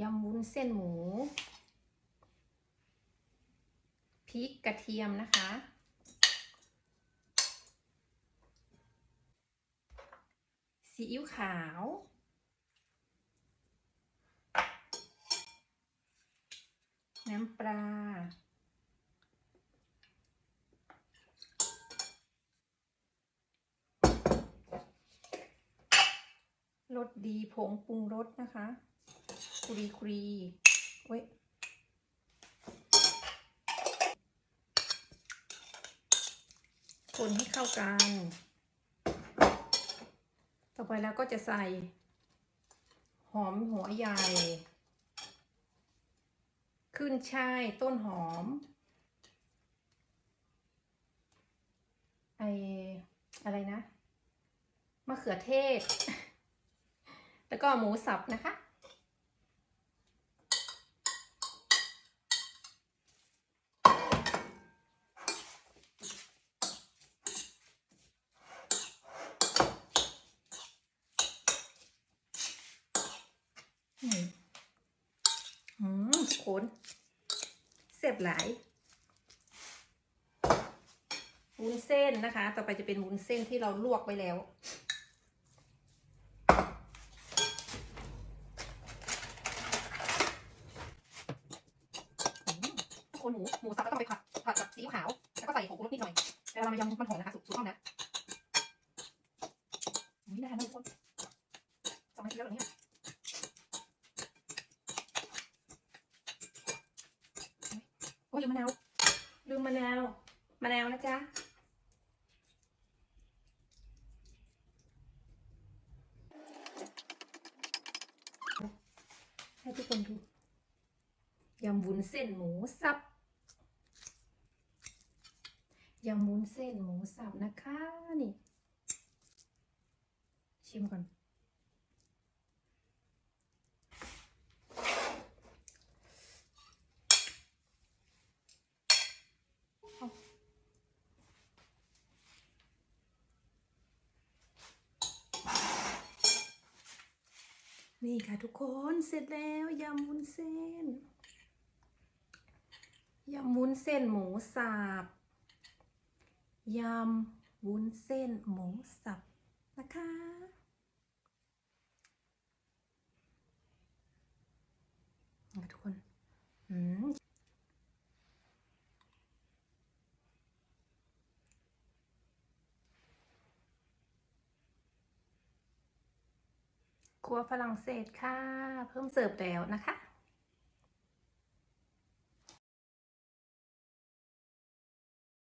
ยำวุ้นเส้นหมู พริกกระเทียมนะคะ ซีอิ๊วขาว น้ำปลา รสดีผงปรุงรสนะคะ คุรีคุรีเว้ยคนให้เข้ากัน ต่อไปแล้วก็จะใส่ หอมหัวใหญ่ ขึ้นช่ายต้นหอม ไออะไรนะ มะเขือเทศ แล้วก็หมูสับนะคะ อืมโคนเสียบหลายวุ้นเส้นนะคะ ต่อไปจะเป็นวุ้นเส้นที่เราลวกไว้แล้ว คนหมู หมูสับก็ต้องไปผัด ผัดกับซีอิ๊วขาว แล้วก็ใส่ผงชูรสนิดหน่อย แต่เรามายำมันหอมนะคะสุกสุกต้องนะอุ้ยน่าทานมากทุกคนสองนาทีแล้วเหรอเนี่ย โอ้ยลื มมะนาวลืมมะนาวมะนาวนะจ๊ะให้ทุกคนดูยำวุ้นเส้นหมูสับยำวุ้นเส้นหมูสับนะคะนี่ ชิมก่อน นี่ค่ะทุกคนเสร็จแล้วยำวุ้นเส้นยำวุ้นเส้นหมูสับยำวุ้นเส้นหมูสับนะคะ ทุกคน อืม ครัวฝรั่งเศสค่ะ เพิ่มเสิร์ฟแล้วนะคะ